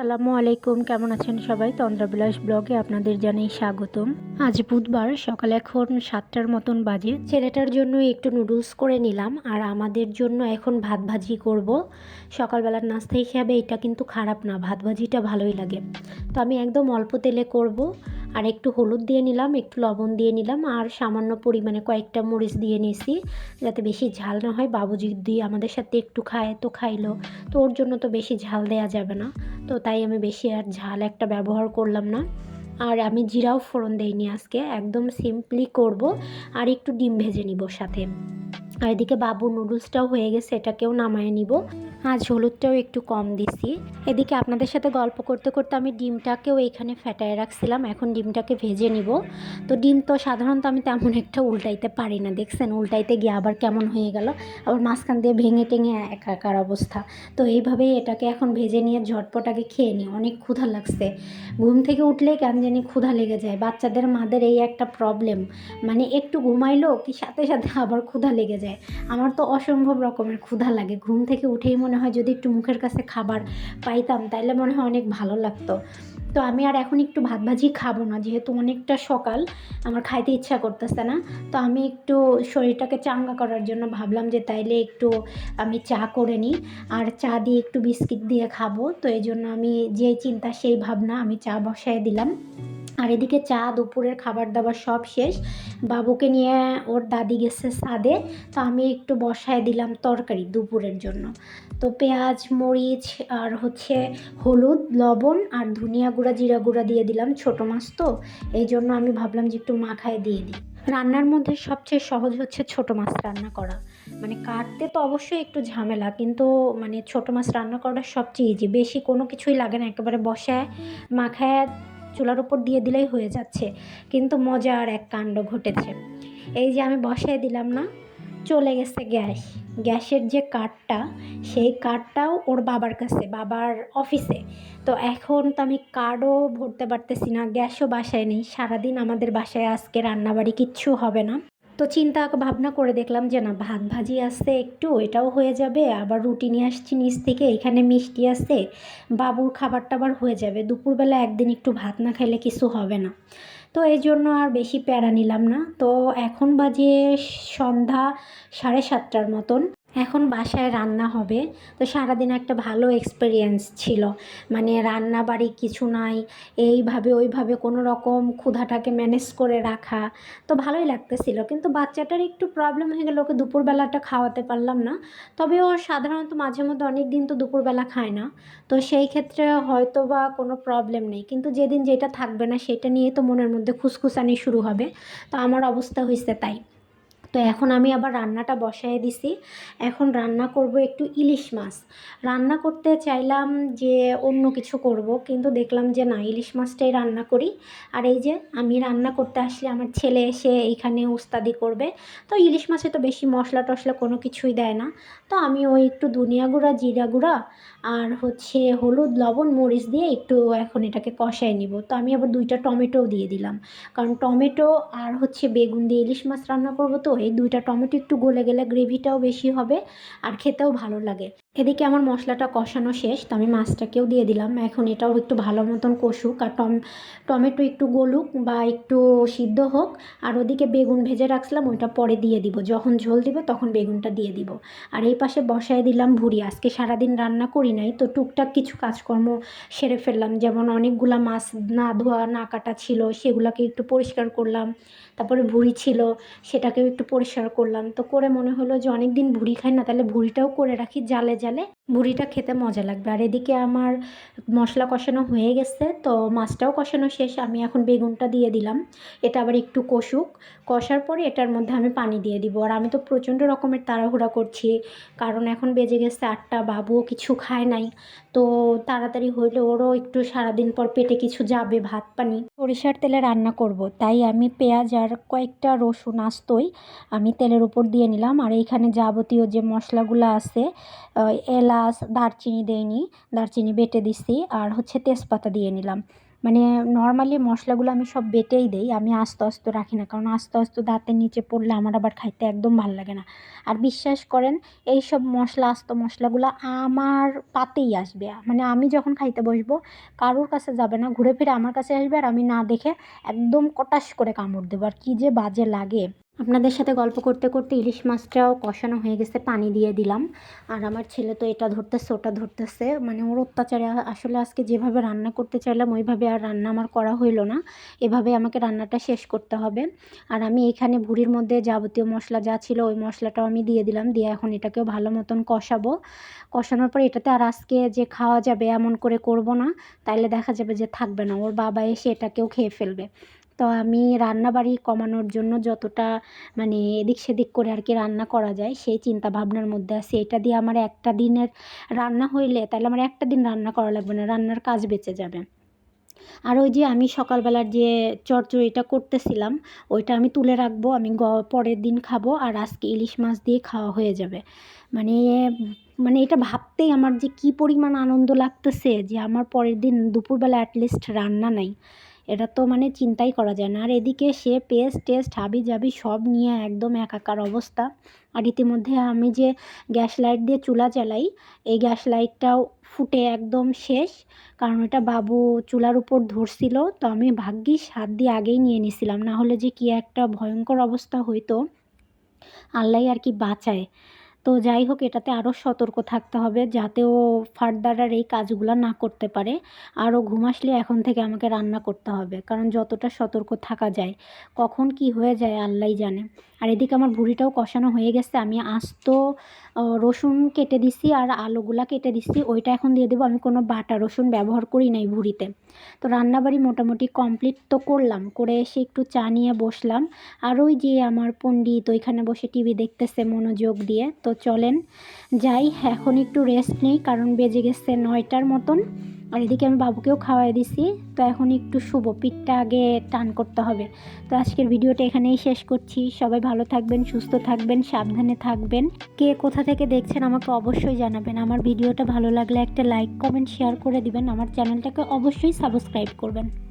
আসসালামু আলাইকুম, কেমন আছেন সবাই? তন্দ্রাবিলাস ব্লগে আপনাদের জানাই স্বাগতম। আজ বুধবার সকাল এখন সাতটার মতন বাজে। ছেলেটার জন্য একটু নুডলস করে নিলাম, আর আমাদের জন্য এখন ভাত ভাজি করব। সকালবেলার নাস্তা হিসাবে এটা কিন্তু খারাপ না, ভাত ভাজিটা ভালোই লাগে। তো আমি একদম অল্প তেলে করব। আর একটু হলুদ দিয়ে নিলাম, একটু লবণ দিয়ে নিলাম, আর সামান্য পরিমাণে কয়েকটা মরিচ দিয়ে নিয়েছি, যাতে বেশি ঝাল না হয়। বাবুজি দিয়ে আমাদের সাথে একটু খায়, তো খাইলো। তো ওর জন্য তো বেশি ঝাল দেওয়া যাবে না। তো তাই আমি বেশি আর ঝাল একটা ব্যবহার করলাম না। আর আমি জিরাও ফোড়ন দেইনি আজকে, একদম সিম্পলি করব। আর একটু ডিম ভেজে নিব সাথে। আর এদিকে বাবু নুডলসটাও হয়ে গেছে, এটাকেও নামায় নিব। আজ হলুদটাও একটু কম দিছি। এদিকে আপনাদের সাথে গল্প করতে করতে আমি ডিমটাকেও এখানে ফেটায় রাখছিলাম, এখন ডিমটাকে ভেজে নিব। তো ডিম তো সাধারণত আমি তেমন একটা উল্টাইতে পারি না, দেখছেন? উল্টাইতে গিয়ে আবার কেমন হয়ে গেল, আবার মাঝখান দিয়ে ভেঙে টেঙে একাকার অবস্থা। তো এইভাবেই এটাকে এখন ভেজে নিয়ে ঝটপট আগে খেয়ে নিই, অনেক ক্ষুধা লাগছে। ঘুম থেকে উঠলেই কেন জানি ক্ষুধা লেগে যায়। বাচ্চাদের, মাদের এই একটা প্রবলেম মানে একটু ঘুমাইলো কি সাথে সাথে আবার ক্ষুধা লেগে যায়? আমার তো অসম্ভব রকমের ক্ষুধা লাগে। ঘুম থেকে উঠেই মনে হয় যদি একটু মুখের কাছে খাবার পাইতাম, তাইলে মনে হয় অনেক ভালো লাগতো। তো আমি আর এখন একটু ভাত ভাজি খাব না, যেহেতু অনেকটা সকাল, আমার খাইতে ইচ্ছা করতেছে না। তো আমি একটু শরীরটাকে চাঙ্গা করার জন্য ভাবলাম যে তাইলে একটু আমি চা করে নিই, আর চা দিয়ে একটু বিস্কিট দিয়ে খাব। তো এই জন্য আমি যে চিন্তা, সেই ভাবনা আমি চা বসায় দিলাম। আর এদিকে চা, দুপুরের খাবার দাবার সব শেষ। বাবুকে নিয়ে ওর দাদি গেছে সাদে তো আমি একটু বসায় দিলাম তরকারি দুপুরের জন্য। তো পেঁয়াজ, মরিচ আর হচ্ছে হলুদ, লবণ আর ধনিয়া গুঁড়া, জিরা গুঁড়া দিয়ে দিলাম ছোটো মাছ তো। এই জন্য আমি ভাবলাম যে একটু মাখায় দিয়ে দিই। রান্নার মধ্যে সবচেয়ে সহজ হচ্ছে ছোটো মাছ রান্না করা। মানে কাটতে তো অবশ্যই একটু ঝামেলা, কিন্তু মানে ছোটো মাছ রান্না করাটা সবচেয়ে ইজি বেশি কোনো কিছুই লাগে না, একেবারে বসায়, মাখায় চুলার উপর দিয়ে দিলেই হয়ে যাচ্ছে। কিন্তু মজার এক কাণ্ড ঘটেছে। এই যে আমি বসায় দিলাম না, চলে গেছে গ্যাস। গ্যাসের যে কার্ডটা সেই কার্ডটাও ওর বাবার কাছে, বাবার অফিসে। তো এখন তো আমি কার্ডও ভরতে পারতেছি না, গ্যাসও বাসায় নেই। সারাদিন আমাদের বাসায় আজকে রান্নাবাড়ি কিচ্ছু হবে না। তো চিন্তা ভাবনা করে দেখলাম যে না, ভাত ভাজি আসতে একটু, এটাও হয়ে যাবে, আবার রুটি নিয়ে আসছি নিচ থেকে, এখানে মিষ্টি আসতে বাবুর খাবার টাবার হয়ে যাবে, দুপুরবেলা একদিন একটু ভাত না খাইলে কিছু হবে না। তো এই জন্য আর বেশি প্যারা নিলাম না। তো এখন বাজে সন্ধ্যা সাড়ে সাতটার মতন। এখন বাসায় রান্না হবে। তো সারাদিন একটা ভালো এক্সপিরিয়েন্স ছিল। মানে রান্না বাড়ি কিছু নাই, এইভাবে ওইভাবে কোনো রকম ক্ষুধাটাকে ম্যানেজ করে রাখা। তো ভালোই লাগতেছিল। কিন্তু বাচ্চাটার একটু প্রবলেম হয়ে গেল, ওকে দুপুরবেলাটা খাওয়াতে পারলাম না। তবে ও সাধারণত মাঝে মধ্যে অনেক দিন তো দুপুরবেলা খায় না। তো সেই ক্ষেত্রে হয়তো বা কোনো প্রবলেম নেই। কিন্তু যেদিন যেটা থাকবে না, সেটা নিয়ে তো মনের মধ্যে খুসখুসানি শুরু হবে। তো আমার অবস্থা হয়েছে তাই। তো এখন আমি আবার রান্নাটা বসায় দিছি। এখন রান্না করব একটু ইলিশ মাছ। রান্না করতে চাইলাম যে অন্য কিছু করব, কিন্তু দেখলাম যে না, ইলিশ মাছটাই রান্না করি। আর এই যে আমি রান্না করতে আসলে আমার ছেলে এসে এইখানে উস্তাদি করবে। তো ইলিশ মাছে তো বেশি মশলা টশলা কোনো কিছুই দেয় না। তো আমি ওই একটু ধনিয়া গুঁড়া, জিরা গুঁড়া আর হচ্ছে হলুদ, লবণ, মরিচ দিয়ে একটু এখন এটাকে কষায় নিব। তো আমি আবার দুইটা টমেটোও দিয়ে দিলাম। কারণ টমেটো আর হচ্ছে বেগুন দিয়ে ইলিশ মাছ রান্না করব তো এই দুইটা টমেটো একটু গলে গেলে গ্রেভিটাও বেশি হবে আর খেতেও ভালো লাগে। এদিকে আমার মশলাটা কষানো শেষ, তো আমি মাছটাকেও দিয়ে দিলাম। এখন এটাও একটু ভালো মতন কষুক, আর টম, টমেটো একটু গলুক বা একটু সিদ্ধ হোক, আর ওদিকে বেগুন ভেজে রাখছিলাম, ওইটা পরে দিয়ে দিব। যখন ঝোল দিবে তখন বেগুনটা দিয়ে দিব। আর এই পাশে বসায় দিলাম ভুড়ি আজকে সারাদিন রান্না করি নাই, তো টুকটাক কিছু কাজকর্ম সেরে ফেললাম। যেমন অনেকগুলা মাছ না ধোয়া, না কাটা ছিল, সেগুলোকে একটু পরিষ্কার করলাম। তারপরে ভুড়ি ছিল, সেটাকেও একটু পরিষ্কার করলাম। তো করে মনে হলো যে অনেক দিন ভুড়ি খাই না, তাহলে ভুড়িটাও করে রাখি, জালে জালে ভুড়িটা খেতে মজা লাগবে। আর এদিকে আমার মশলা কষানো হয়ে গেছে, তো মাছটাও কষানো শেষ। আমি এখন বেগুনটা দিয়ে দিলাম। এটা আবার একটু কষুক। কষার পরে এটার মধ্যে আমি পানি দিয়ে দিব। আর আমি তো প্রচণ্ড রকমের তাড়াহুড়া করছি, কারণ এখন বেজে গেছে আটটা, বাবুও কিছু খায় নাই। তো তাড়াতাড়ি হইলে ওরও একটু সারাদিন পর পেটে কিছু যাবে, ভাত, পানি। সরিষার তেলে রান্না করব। তাই আমি পেঁয়াজ আর কয়েকটা রসুন আস্তই আমি তেলের উপর দিয়ে নিলাম। আর এইখানে যাবতীয় যে মশলাগুলো আছে এলাচ, দারচিনি দেয়নি দারচিনি বেটে দিছি আর হচ্ছে তেজপাতা দিয়ে নিলাম। মানে নর্মালি মশলাগুলো আমি সব বেটেই দেই, আমি আস্তে আস্তে রাখি না, কারণ আস্তে আস্তে দাঁতের নিচে পড়লে আমার আবার খাইতে একদম ভালো লাগে না। আর বিশ্বাস করেন এই সব মশলা, আস্ত মশলাগুলো আমার পাতেই আসবে। মানে আমি যখন খাইতে বসবো, কারোর কাছে যাবে না, ঘুরে ফিরে আমার কাছে আসবে আর আমি না দেখে একদম কটাশ করে কামড় দেবো। আর কী যে বাজে লাগে। আপনাদের সাথে গল্প করতে করতে ইলিশ মাছটাও কষানো হয়ে গেছে, পানি দিয়ে দিলাম। আর আমার ছেলে তো এটা ধরতেছে, ওটা ধরতেছে। মানে ওর অত্যাচারে আসলে আজকে যেভাবে রান্না করতে চাইলাম, ওইভাবে আর রান্না আমার করা হইল না। এভাবে আমাকে রান্নাটা শেষ করতে হবে। আর আমি এখানে ভুড়ির মধ্যে যাবতীয় মশলা যা ছিল, ওই মশলাটাও আমি দিয়ে দিলাম। দিয়ে এখন এটাকেও ভালো মতন কষাবো। কষানোর পর এটাতে আর আজকে যে খাওয়া যাবে এমন করে করব না, তাইলে দেখা যাবে যে থাকবে না। ওর বাবা এসে এটাকেও খেয়ে ফেলবে। তো আমি রান্নাবাড়ি কমানোর জন্য যতটা মানে এদিক সেদিক করে আর কি রান্না করা যায়, সেই চিন্তা ভাবনার মধ্যে আছে। এটা দিয়ে আমার একটা দিনের রান্না হইলে তাহলে আমার একটা দিন রান্না করা লাগবে না, রান্নার কাজ বেঁচে যাবে। আর ওই যে আমি সকালবেলার যে চচ্চড়িটা করতেছিলাম, ওইটা আমি তুলে রাখব, আমি গ পরের দিন খাব আর আজকে ইলিশ মাছ দিয়ে খাওয়া হয়ে যাবে। মানে মানে এটা ভাবতেই আমার যে কী পরিমাণ আনন্দ লাগতেছে যে আমার পরের দিন দুপুরবেলা অ্যাটলিস্ট রান্না নাই। এটা তো মানে চিন্তাই করা যায় না। আর এদিকে সে পেস্ট টেস্ট, হাবি জাবি সব নিয়ে একদম একাকার অবস্থা। আর ইতিমধ্যে আমি যে গ্যাস লাইট দিয়ে চুলা চালাই, এই গ্যাস লাইটটাও ফুটে একদম শেষ। কারণ এটা বাবু চুলার উপর ধরছিল, তো আমি ভাগ্যিস হাত দিয়ে আগেই নিয়ে নিছিলাম। না হলে যে কী একটা ভয়ঙ্কর অবস্থা হইতো। আল্লাহ আর কি বাঁচায়। তো যাই হোক, এটাতে আরও সতর্ক থাকতে হবে যাতে ও ফার্দার আর এই কাজগুলো না করতে পারে। আর ও ঘুম আসলে এখন থেকে আমাকে রান্না করতে হবে, কারণ যতটা সতর্ক থাকা যায়, কখন কি হয়ে যায় আল্লাহই জানে। আর এদিকে আমার ভুড়িটাও কষানো হয়ে গেছে, আমি আস্ত রসুন কেটে দিছি আর আলুগুলা কেটে দিছি, ওইটা এখন দিয়ে দেবো। আমি কোনো বাটা রসুন ব্যবহার করি নাই ভুড়িতে তো রান্নাবাড়ি মোটামুটি কমপ্লিট তো করলাম, করে এসে একটু চা নিয়ে বসলাম। আর ওই যে আমার পণ্ডিত ওইখানে বসে টিভি দেখতেছে মনোযোগ দিয়ে তো চলেন। যাই, এখন একটু রেস্ট নেই, কারণ বেজে গেছে নয়টার মতন। আর এদিকে আমি বাবুকেও খাওয়াই দিছি। তো এখন একটু শুভ পিঠটা আগে টান করতে হবে। তো আজকের ভিডিওটা এখানেই শেষ করছি। সবাই ভালো থাকবেন, সুস্থ থাকবেন, সাবধানে থাকবেন। কে কোথা থেকে দেখছেন আমাকে অবশ্যই জানাবেন। আমার ভিডিওটা ভালো লাগলে একটা লাইক কমেন্ট শেয়ার করে দিবেন। আমার চ্যানেলটাকে অবশ্যই সাবস্ক্রাইব করবেন।